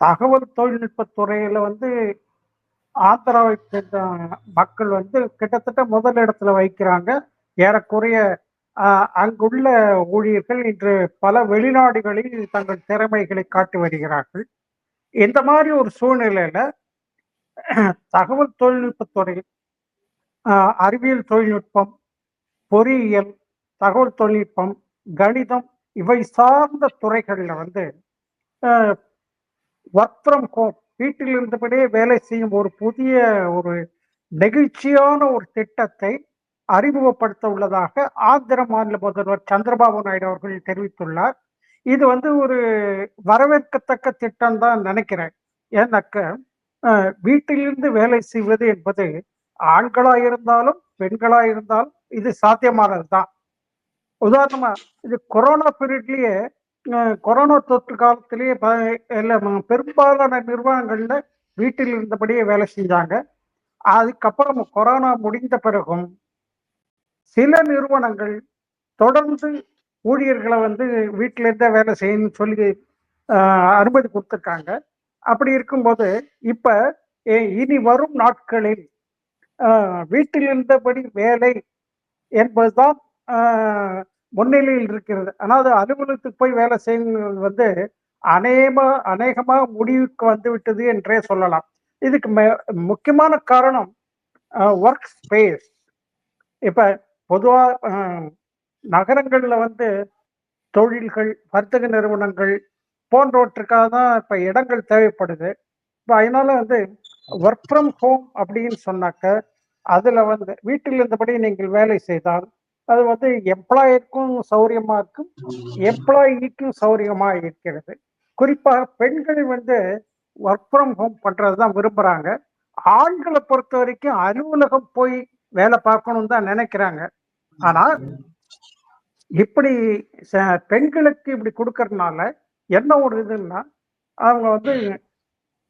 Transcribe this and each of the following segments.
தகவல் தொழில்நுட்பத் துறையில வந்து ஆந்திராவை சேர்ந்த மக்கள் வந்து கிட்டத்தட்ட முதல் இடத்துல வைக்கிறாங்க. ஏறக்குறைய அங்குள்ள ஊழியர்கள் இன்று பல வெளிநாடுகளில் தங்கள் திறமைகளை காட்டி வருகிறார்கள். இந்த மாதிரி ஒரு சூழ்நிலையில தகவல் தொழில்நுட்பத்துறை அஹ், அறிவியல் தொழில்நுட்பம் பொறியியல் தகவல் தொழில்நுட்பம் கணிதம் இவை சார்ந்த துறைகளில் வந்து ஒர்க் ஃப்ரம் ஹோம் வீட்டில் இருந்தபடியே வேலை செய்யும் ஒரு புதிய ஒரு நெகிழ்ச்சியான ஒரு திட்டத்தை அறிமுகப்படுத்த உள்ளதாக ஆந்திர மாநில முதல்வர் சந்திரபாபு நாயுடு அவர்கள் தெரிவித்துள்ளார். இது வந்து ஒரு வரவேற்கத்தக்க திட்டம் தான் நினைக்கிறேன். ஏன்னாக்க வீட்டிலிருந்து வேலை செய்வது என்பது ஆண்களா இருந்தாலும் பெண்களா இருந்தாலும் இது சாத்தியமானது தான் உதாரணமா இது கொரோனா பீரியட்லயே கொரோனா தொற்று காலத்திலேயே ப- பெரும்பாலான நிர்வாகங்கள்ல வீட்டில் இருந்தபடியே வேலை செஞ்சாங்க. அதுக்கப்புறம் கொரோனா முடிந்த பிறகும் சில நிறுவனங்கள் தொடர்ந்து ஊழியர்களை வந்து வீட்டில இருந்தே வேலை செய்யணும்னு சொல்லி அனுமதி கொடுத்துருக்காங்க. அப்படி இருக்கும்போது இப்ப இனி வரும் நாட்களில் வீட்டில் இருந்தபடி வேலை என்பதுதான் முன்னிலையில் இருக்கிறது. ஆனால் அது அலுவலகத்துக்கு போய் வேலை செய்யுங்கள் வந்து அநேக அநேகமாக முடிவுக்கு வந்து விட்டது என்றே சொல்லலாம். இதுக்கு மே- முக்கியமான காரணம் ஒர்க் ஸ்பேஸ் இப்போ பொதுவாக நகரங்களில் வந்து தொழில்கள் வர்த்தக நிறுவனங்கள் போன்றவற்றுக்காக தான் இப்போ இடங்கள் தேவைப்படுது. இப்போ அதனால வந்து ஒர்க் ஃப்ரம் ஹோம் அப்படின்னு சொன்னாக்க அதில் வந்து வீட்டில் இருந்தபடி நீங்கள் வேலை செய்தால் அது வந்து எம்ப்ளாயருக்கும் சௌரியமா இருக்கும் எம்ப்ளாயிக்கும் சௌரியமா இருக்கிறது. குறிப்பாக பெண்கள் வந்து ஒர்க் ஃப்ரம் ஹோம் பண்றது தான் விரும்புறாங்க. ஆண்களை பொறுத்த வரைக்கும் அலுவலகம் போய் வேலை பார்க்கணும் தான் நினைக்கிறாங்க. ஆனா இப்படி பெண்களுக்கு இப்படி கொடுக்கறதுனால என்ன ஒரு இதுன்னா அவங்க வந்து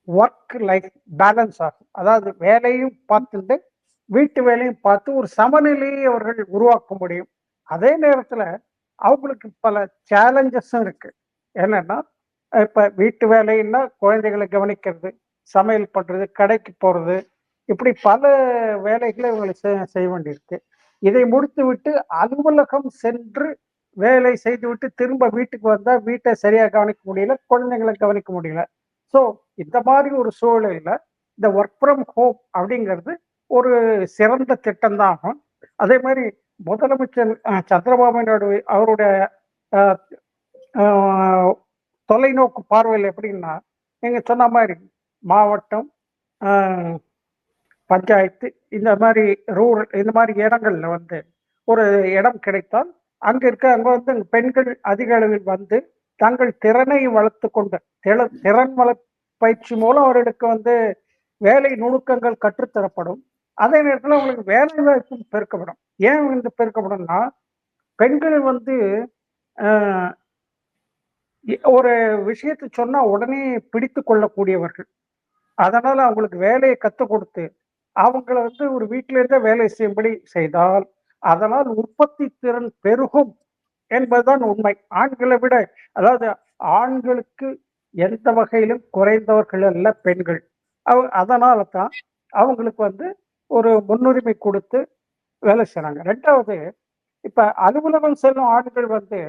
ஒர்க் லைஃப் பேலன்ஸ் ஆகும். அதாவது வேலையும் பார்த்துட்டு வீட்டு வேலையும் பார்த்து ஒரு சமநிலையை அவர்கள் உருவாக்க முடியும். அதே நேரத்தில் அவங்களுக்கு பல சேலஞ்சஸும் இருக்கு. என்னன்னா இப்போ வீட்டு வேலைன்னா குழந்தைகளை கவனிக்கிறது சமையல் பண்ணுறது கடைக்கு போகிறது இப்படி பல வேலைகளை இவங்களுக்கு செய்- செய்ய வேண்டியிருக்கு. இதை முடித்து விட்டு அலுவலகம் சென்று வேலை செய்துவிட்டு திரும்ப வீட்டுக்கு வந்தால் வீட்டை சரியாக கவனிக்க முடியல குழந்தைங்களை கவனிக்க முடியல. ஸோ இந்த மாதிரி ஒரு சூழலில் இந்த ஒர்க் ஃப்ரம் ஹோம் அப்படிங்கிறது ஒரு சிறந்த திட்டம் தான் ஆகும் அதே மாதிரி முதலமைச்சர் சந்திரபாபு நாயுடு அவருடைய தொலைநோக்கு பார்வையில் எப்படின்னா நீங்கள் சொன்ன மாதிரி மாவட்டம் பஞ்சாயத்து இந்த மாதிரி ரூரல் இந்த மாதிரி இடங்கள்ல வந்து ஒரு இடம் கிடைத்தால் அங்கே இருக்க அங்கே வந்து பெண்கள் அதிக அளவில் வந்து தங்கள் திறனை வளர்த்து கொண்டு திறன் வள பயிற்சி மூலம் அவர்களுக்கு வந்து வேலை நுணுக்கங்கள் கற்றுத்தரப்படும். அதே நேரத்தில் அவங்களுக்கு வேலை வாய்ப்பும் பெருக்கப்படும். ஏன் வந்து பெருக்கப்படும்னா பெண்கள் வந்து ஆஹ், ஒரு விஷயத்தை சொன்னா உடனே பிடித்து கொள்ளக்கூடியவர்கள். அதனால அவங்களுக்கு வேலையை கற்றுக் கொடுத்து அவங்கள வந்து ஒரு வீட்டில இருந்தே வேலை செய்யும்படி செய்தால் அதனால் உற்பத்தி திறன் பெருகும் என்பதுதான் உண்மை. ஆண்களை விட அதாவது ஆண்களுக்கு எந்த வகையிலும் குறைந்தவர்கள் அல்ல பெண்கள். அவ அதனால தான் அவங்களுக்கு வந்து ஒரு முன்னுரிமை கொடுத்து வேலை செய்கிறாங்க ரெண்டாவது இப்போ அலுவலகம் செல்லும் ஆண்கள் வந்து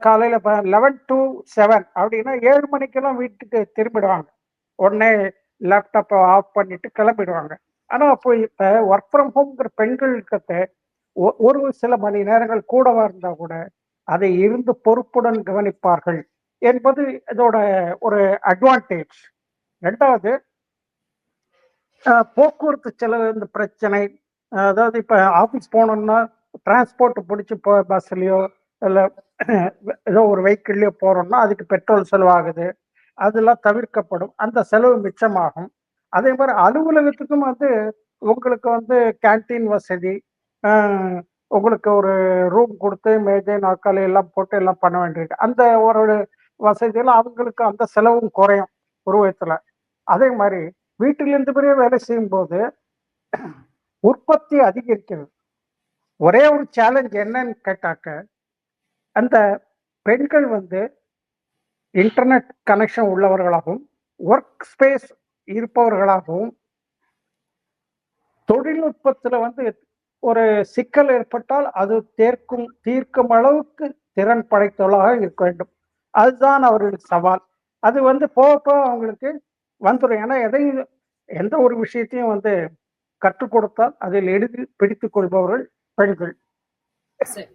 காலையில் இப்போ லெவன் டு செவன் அப்படின்னா ஏழு மணிக்கெல்லாம் வீட்டுக்கு திரும்பிடுவாங்க. உடனே லேப்டாப்பை ஆஃப் பண்ணிட்டு கிளம்பிடுவாங்க. ஆனால் அப்போ இப்போ ஒர்க் ஃப்ரம் ஹோம்ங்கிற பெண்களுக்கு ஒ- ஒரு சில மணி நேரங்கள் கூடவா இருந்தால் கூட அதை இருந்து பொறுப்புடன் கவனிப்பார்கள் என்பது இதோட ஒரு அட்வான்டேஜ் ரெண்டாவது போக்குவரத்து செலவு இந்த பிரச்சனை அதாவது இப்ப ஆபீஸ் போனோம்னா டிரான்ஸ்போர்ட் பிடிச்சி போ பஸ்லயோ இல்ல ஏதோ ஒரு வெஹிக்கிள்லயோ போறோம்னா அதுக்கு பெட்ரோல் செலவாகுது. அதெல்லாம் தவிர்க்கப்படும். அந்த செலவு மிச்சமாகும். அதே மாதிரி அலுவலகத்துக்கும் வந்து உங்களுக்கு வந்து கேண்டீன் வசதி உங்களுக்கு ஒரு ரூம் கொடுத்து மேஜை நாற்காலி எல்லாம் போட்டு எல்லாம் பண்ண வேண்டியிருக்கு. அந்த ஒரு வசதியெல்லாம் அவங்களுக்கு அந்த செலவும் குறையும் உருவத்தில் அதே மாதிரி வீட்டில் இருந்தபடியே வேலை செய்யும் போது உற்பத்தி அதிகரிக்கிறது. ஒரே ஒரு சேலஞ்ச் என்னன்னு கேட்டாக்க அந்த பெண்கள் வந்து இன்டர்நெட் கனெக்ஷன் உள்ளவர்களாகவும் ஒர்க் ஸ்பேஸ் இருப்பவர்களாகவும் தொழில்நுட்பத்தில் வந்து ஒரு சிக்கல் ஏற்பட்டால் அது தேர்க்கும் தீர்க்கும் அளவுக்கு திறன் படைத்தவர்களாக இருக்க வேண்டும். அதுதான் அவர்களுக்கு சவால். அது வந்து போக போக அவங்களுக்கு வந்துடும் ஏன்னா எதையும் எந்த ஒரு விஷயத்தையும் வந்து கற்றுக் கொடுத்தால் அதில் எளிதில் பிடித்துக் கொள்பவர்கள் பெண்கள். சரி.